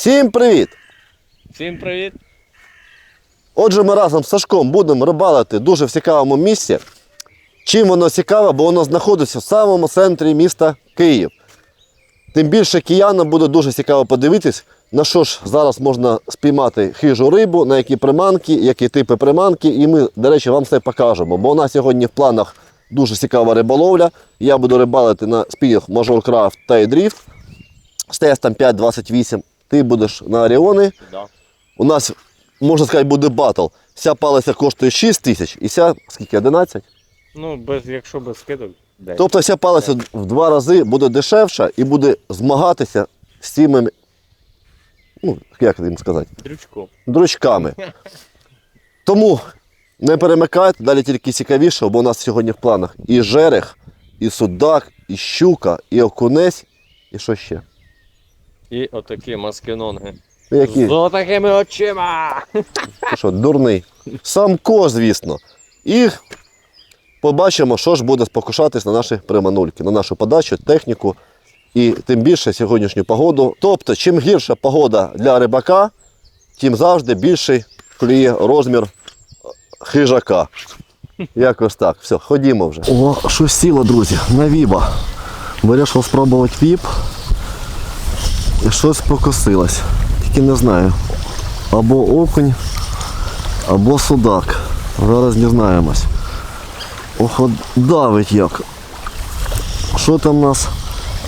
Всім привіт! Всім привіт! Отже, ми разом з Сашком будемо рибалити дуже в цікавому місці. Чим воно цікаве, бо воно знаходиться в самому центрі міста Київ. Тим більше киянам буде дуже цікаво подивитись, на що ж зараз можна спіймати хижу рибу, на які приманки, які типи приманки. І ми, до речі, вам все покажемо. Бо у нас сьогодні в планах дуже цікава риболовля. Я буду рибалити на спінінг Major Craft та Drift з тестом 5.28. Ти будеш на Оріони. Да. У нас, можна сказати, буде батл. Вся палиця коштує 6 тисяч і вся, скільки, 11? Ну, без, якщо без скидок, 10. Тобто вся палиця в два рази буде дешевша і буде змагатися з цими, ну, як їм сказати, Дрючком. дрочками. Тому не перемикайте, далі тільки цікавіше, бо у нас сьогодні в планах і жерех, і судак, і щука, і окунець, і що ще? І отакі маскинонги. Ну, Які? З отакими очима! Ти що, дурний? Самко, звісно. І побачимо, що ж буде спокушатись на наші приманульки, на нашу подачу, техніку і тим більше сьогоднішню погоду. Тобто, чим гірша погода для рибака, тим завжди більший клює розмір хижака. Якось так. Все, ходімо вже. О, щось сіло, друзі, на віба. Вирішив спробувати віп. І щось покосилось. Тільки не знаю. Або окунь, або судак. Зараз дізнаємось. Ох, давить як. Що там у нас?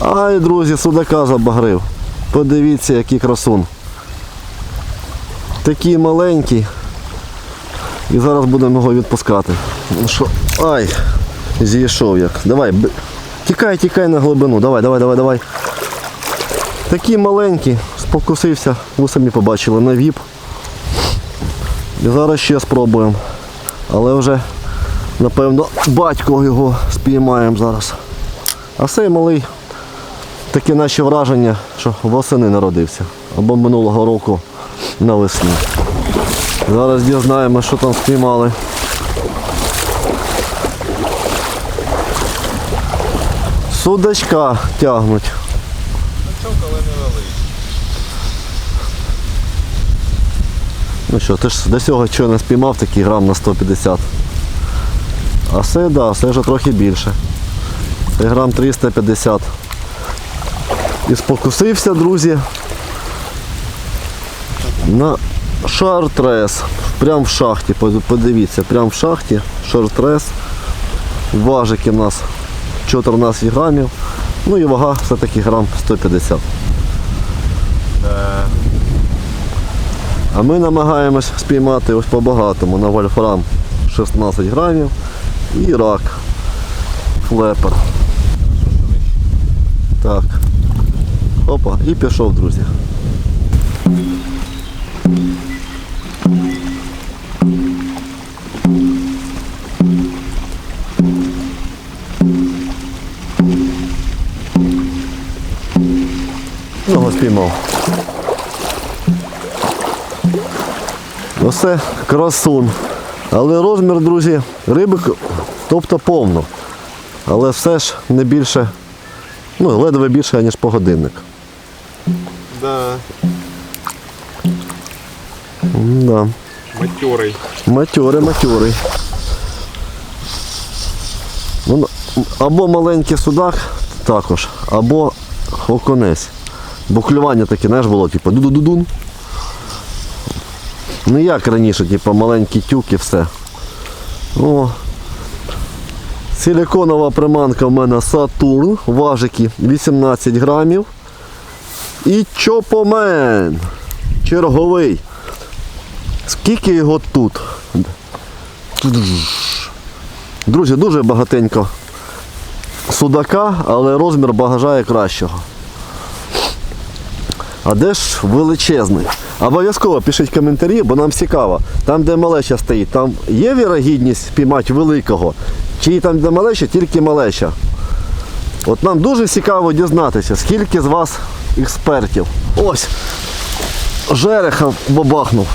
Ай, друзі, судака забагрив. Подивіться, який красун. Такий маленький. І зараз будемо його відпускати. Ну що? Ай, зійшов як. Давай, тікай, тікай на глибину. Давай, давай, давай, давай. Такий маленький, спокусився, ви самі побачили на віп. І зараз ще спробуємо. Але вже, напевно, батько його спіймаємо зараз. А цей малий, такі наші враження, що восени народився. Або минулого року навесні. Зараз дізнаємо, що там спіймали. Судачка тягнуть. Ну що, ти ж до цього що не спіймав такий грам на 150. А все, да, все вже трохи більше. Це грам 350. І спокусився, друзі. На шартрес. Прям в шахті. Подивіться, прям в шахті. Шартрес. Важики у нас 14 грамів. Ну і вага все-таки грам 150. А ми намагаємось спіймати ось по-багатому на вольфрам 16 грамів і рак. Флепер. Так. Опа, і пішов, друзі. Його спіймав. Оце красун. Але розмір, друзі, риби, тобто повно. Але все ж не більше, ну, ледве більше, ніж погодинник. Да, Да. материй. Матьори, матьори. Ну, або маленький судак також, або оконець. Бо клювання таке, знаєш, було, типу, ду-ду-ду-дун. Не як раніше, типу, маленький тюк і все. О. Силіконова приманка в мене Сатурн, важики 18 грамів. І чопомен. Черговий. Скільки його тут? Друзі, дуже багатенько судака, але розмір бажає кращого. А де ж величезний? Обов'язково пишіть коментарі, бо нам цікаво. Там, де малеща стоїть, там є вірогідність спіймати великого, чи там, де малеща, тільки малеща. От нам дуже цікаво дізнатися, скільки з вас експертів. Ось, жереха бабахнув.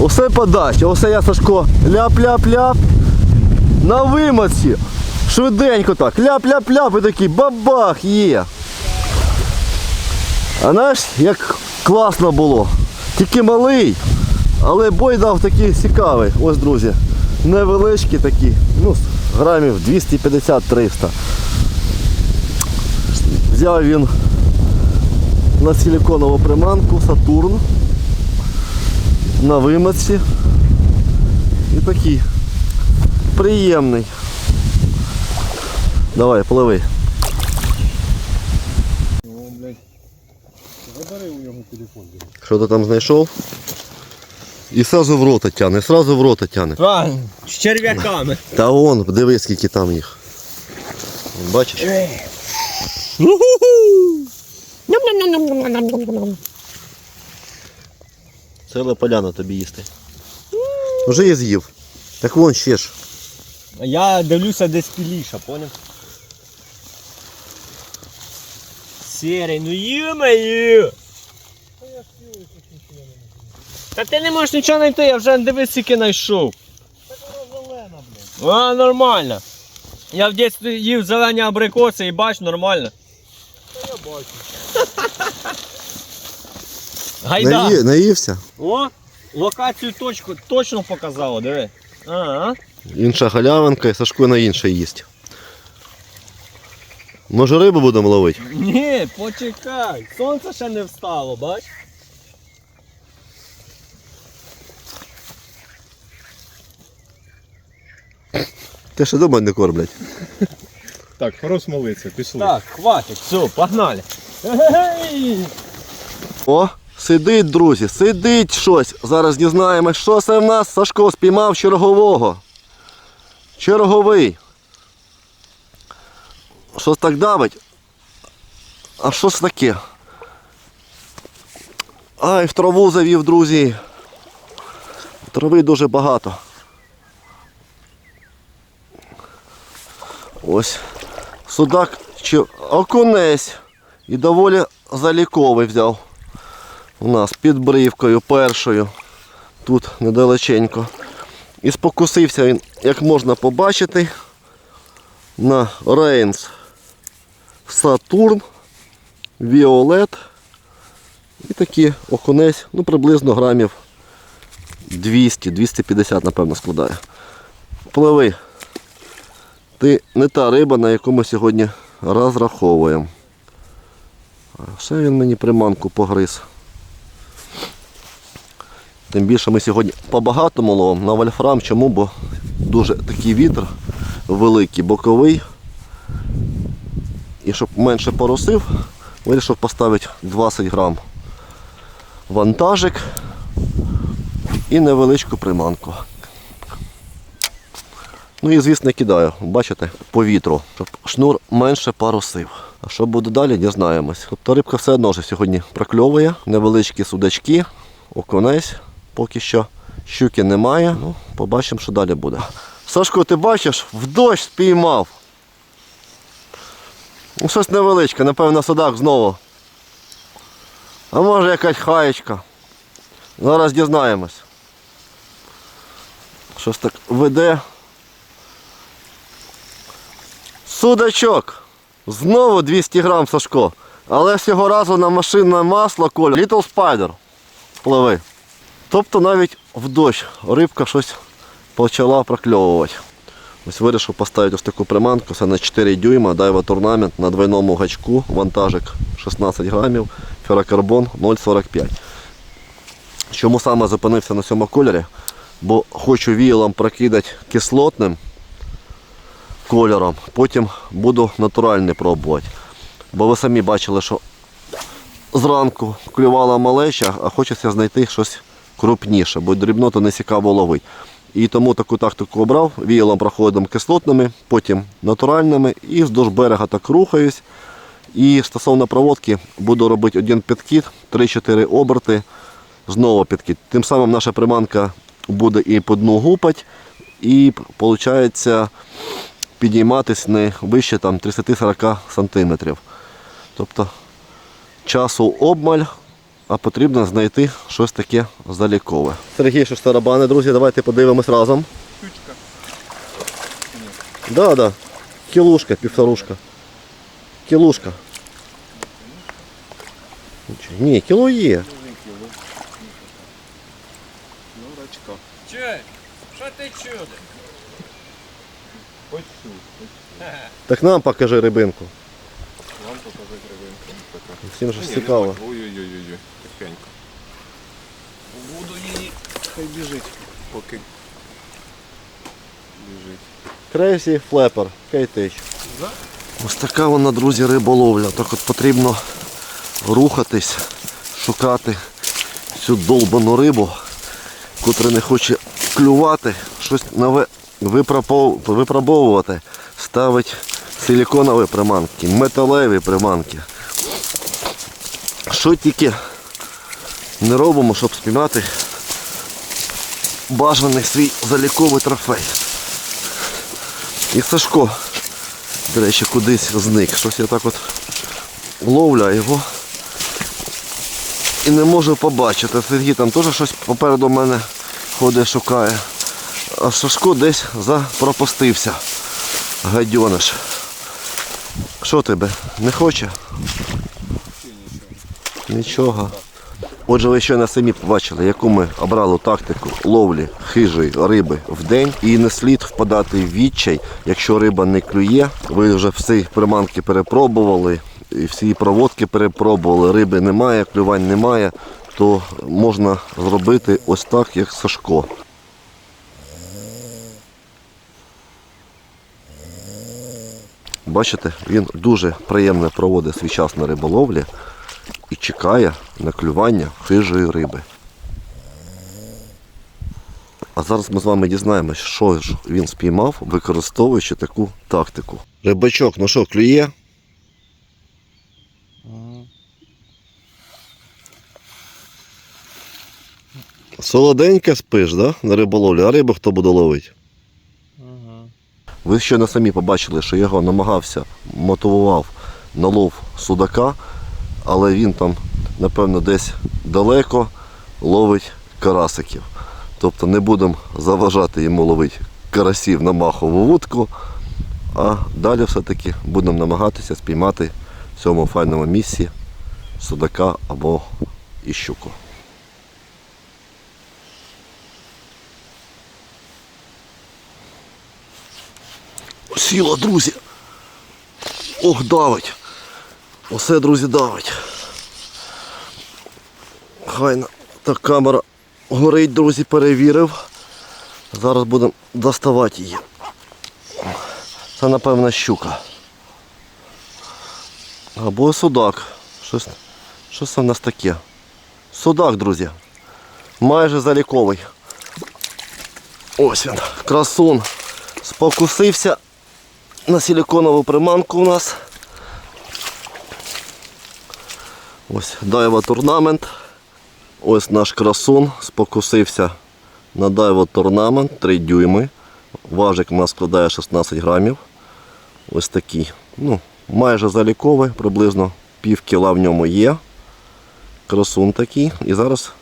Усе подача, усе я Сашко ляп-ляп-ляп. На вимоці. Швиденько так. Ляп-ляп-ляп і такий бабах є. А знаєш, як класно було. Тільки малий, але бой дав такий цікавий. Ось, друзі. Невеличкі такі, ну, грамів 250-300. Взяв він на силиконову приманку Сатурн на вимочці. І такий приємний. Давай, пливи. Телефон. Що ти там знайшов? І сразу в рота тяне, сразу в рота тяне. Правильно, з черв'яками. Та вон, дивись, скільки там їх. Бачиш? Ціла поляна тобі їсти. Вже я з'їв. Так вон ще ж. Я дивлюся десь піліша, поняв? Серий, ну ё-моё! Та ти не можеш нічого знайти, я вже дивись, скільки знайшов. А, нормально. Я в дитинстві їв зелені абрикоси і бач, нормально. Та я бачу. Гайда. Наї, наївся. О, локацію точку точно показало, диви. Ага. Інша халявинка і Сашко на інше їсть. Може рибу будемо ловити? Ні, почекай. Сонце ще не встало, бач? Ти ще дома не кормлять. Так, хорош молиться, пішли. Так, хватить, все, погнали. Ей! О, сидить, друзі, сидить щось. Зараз дізнаємось, що це в нас Сашко спіймав чергового. Черговий. Щось так давить. А що ж таке? Ай, в траву завів, друзі. Трави дуже багато. Ось. Судак чи окунець. І доволі заліковий взяв. У нас під брівкою першою. Тут недалеченько. І спокусився він, як можна побачити, на Рейнс Сатурн, Віолет. І такий окунець, ну приблизно грамів 200-250, напевно, складає. Пливи. Ти не та риба, на яку ми сьогодні розраховуємо. А Все він мені приманку погриз. Тим більше ми сьогодні по-багатому ловимо на вольфрам. Чому? Бо дуже такий вітер великий, боковий. І щоб менше поросив, вирішив поставити 20 грам вантажик і невеличку приманку. Ну і звісно кидаю, бачите, по вітру, щоб шнур менше парусив. А що буде далі, дізнаємось. Тобто рибка все одно вже сьогодні прокльовує, невеличкі судачки, окунець поки що. Щуки немає. Ну, побачимо, що далі буде. Сашко, ти бачиш, в дощ спіймав. Ну, щось невеличке, напевно, судак знову. А може якась хаєчка. Зараз дізнаємось. Щось так веде. Судачок. Знову 200 грам Сашко. Але цього разу на машинне масло колір. Little Spider. Пливи. Тобто навіть в дощ рибка щось почала прокльовувати. Ось вирішив поставити ось таку приманку, це на 4 дюйма, дайва турнамент на двойному гачку, вантажик 16 грамів, ферокарбон 0,45. Чому саме зупинився на цьому кольорі? Бо хочу віялом прокидати кислотним кольором, потім буду натуральний пробувати. Бо ви самі бачили, що зранку клювала малеча, а хочеться знайти щось крупніше, бо дрібнота не цікаво ловить. І тому таку тактику обрав, віялом проходом кислотними, потім натуральними і вздовж берега так рухаюсь. І стосовно проводки буду робити один підкид, 3-4 оберти, знову підкид. Тим самим наша приманка буде і по дну гупать, і виходить підійматись не вище там, 30-40 см. Тобто часу обмаль, а потрібно знайти щось таке залікове. Сергій Шестарабани, друзі, давайте подивимось разом. Штучка. Да, да. Кілушка, півторушка. Кілушка. Ні, кіло є. Ну, рачка. Чуєш? Що ти чудиш? Ось цю. Так нам покажи рибинку. Вам покажи кривинку. Така. Всім же ж цікаво. Ой-ой-ой, тихенько. Буду її. Хай біжить, поки. Біжить. Крейсі флепер, кейтич. Ось така вона, друзі, риболовля. Так от потрібно рухатись, шукати цю долбану рибу, котра не хоче клювати, щось нове випробовувати, ставить силіконові приманки, металеві приманки. Що тільки не робимо, щоб спіймати бажаний свій заліковий трофей. І Сашко, до речі, кудись зник. Щось я так от ловлю його і не можу побачити. Сергій там теж щось попереду мене ходить, шукає. А Сашко десь запропастився. Гадьониш. Що тебе? Не хоче? Нічого. Отже, ви щойно самі побачили, яку ми обрали тактику ловлі хижої риби в день. І не слід впадати в відчай, якщо риба не клює. Ви вже всі приманки перепробували, і всі проводки перепробували, риби немає, клювань немає, то можна зробити ось так, як Сашко. Бачите, він дуже приємно проводить свій час на риболовлі і чекає на клювання хижої риби. А зараз ми з вами дізнаємось, що ж він спіймав, використовуючи таку тактику. Рибачок, ну що, клює? Солоденьке спиш, да? На риболовлі, а рибу хто буде ловити? Ви ще не самі побачили, що його намагався, мотивував на лов судака, але він там, напевно, десь далеко ловить карасиків. Тобто не будемо заважати йому ловити карасів на махову вудку, а далі все-таки будемо намагатися спіймати в цьому файному місці судака або і Сіла, друзі. Ох, давить. Усе, друзі, давить. Хайна. Так, камера горить, друзі, перевірив. Зараз будемо доставати її. Це, напевно, щука. Або судак. Щось це в нас таке. Судак, друзі. Майже заліковий. Ось він, красун. Спокусився на силиконову приманку у нас. Ось дайва турнамент. Ось наш красун спокусився на дайва турнамент 3 дюйми. Важик у нас складає 16 грамів. Ось такий. Ну, майже заліковий, приблизно пів кіла в ньому є. Красун такий. І зараз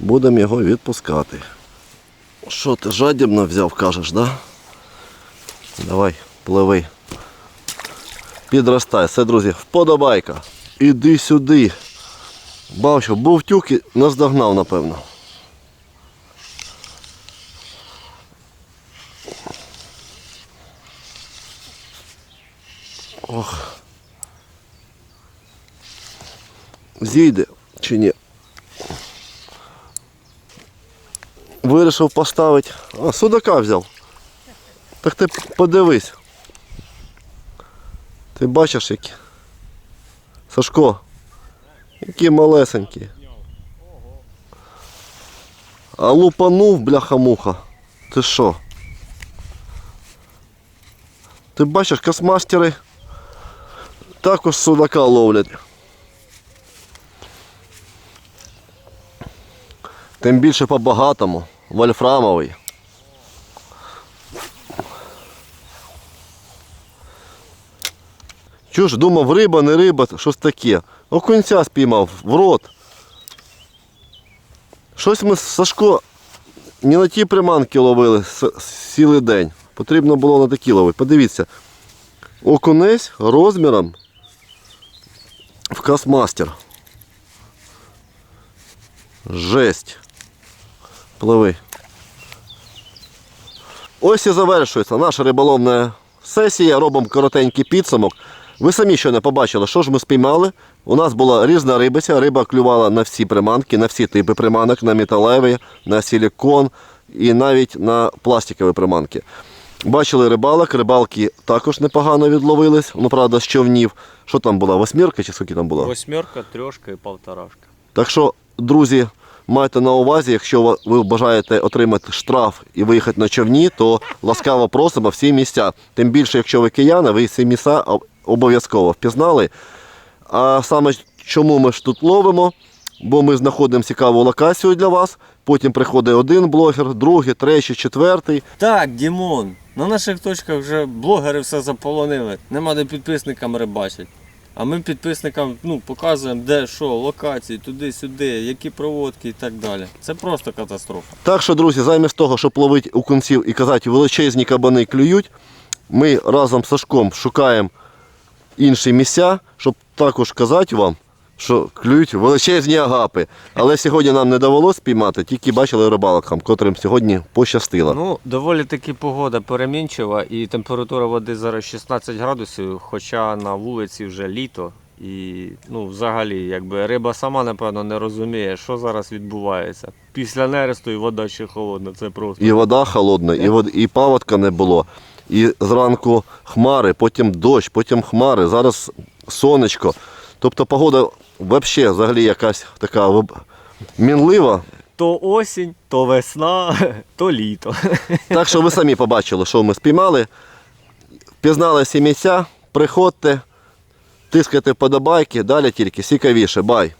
будемо його відпускати. Що ти жадібно взяв, кажеш, да? Давай, пливи. Підростай. Все, друзі, вподобайка. Іди сюди. Бачу, був тюк і наздогнав, напевно. Ох. Зійде чи ні? Вирішив поставити. А, судака взяв. Так ти подивись. Ти бачиш які? Сашко, які малесенькі. А лупанув, бляха-муха. Ти що? Ти бачиш, космастери також судака ловлять. Тим більше по-багатому, вольфрамовий. Чуж, думав, риба, не риба, щось таке. Окунця спіймав в рот. Щось ми з Сашко не на ті приманки ловили цілий день. Потрібно було на такі ловити. Подивіться. Окунець розміром в касмастер. Жесть. Пливи. Ось і завершується наша риболовна сесія. Робимо коротенький підсумок. Ви самі не побачили, що ж ми спіймали. У нас була різна рибиця. Риба клювала на всі приманки, на всі типи приманок, на металеві, на силікон і навіть на пластикові приманки. Бачили рибалок, рибалки також непогано відловились. Ну, правда, з човнів. Що там була? Восьмірка чи скільки там була? Восьмерка, трьошка і полторашка. Так що, друзі, майте на увазі, якщо ви- бажаєте отримати штраф і виїхати на човні, то ласкаво просимо всі місця. Тим більше, якщо ви кияни, ви всі місця об- обов'язково впізнали. А саме чому ми ж тут ловимо? Бо ми знаходимо цікаву локацію для вас. Потім приходить один блогер, другий, третій, четвертий. Так, Дімон, на наших точках вже блогери все заполонили. Нема де підписникам рибачить. А ми підписникам ну, показуємо, де що, локації, туди-сюди, які проводки і так далі. Це просто катастрофа. Так що, друзі, замість того, щоб ловити у окунців і казати, величезні кабани клюють, ми разом з Сашком шукаємо інші місця, щоб також казати вам, що клюють величезні агапи. Але сьогодні нам не довелося спіймати, тільки бачили рибалкам, котрим сьогодні пощастило. Ну, доволі таки погода перемінчива і температура води зараз 16 градусів, хоча на вулиці вже літо. І ну, взагалі, якби риба сама, напевно, не розуміє, що зараз відбувається. Після нересту і вода ще холодна, це просто. І вода холодна, і, вод... і паводка не було. І зранку хмари, потім дощ, потім хмари, зараз сонечко. Тобто погода взагалі, взагалі якась така мінлива. То осінь, то весна, то літо. Так що ви самі побачили, що ми спіймали. Впізнали всі місця, приходьте, тискайте вподобайки, далі тільки цікавіше. Бай!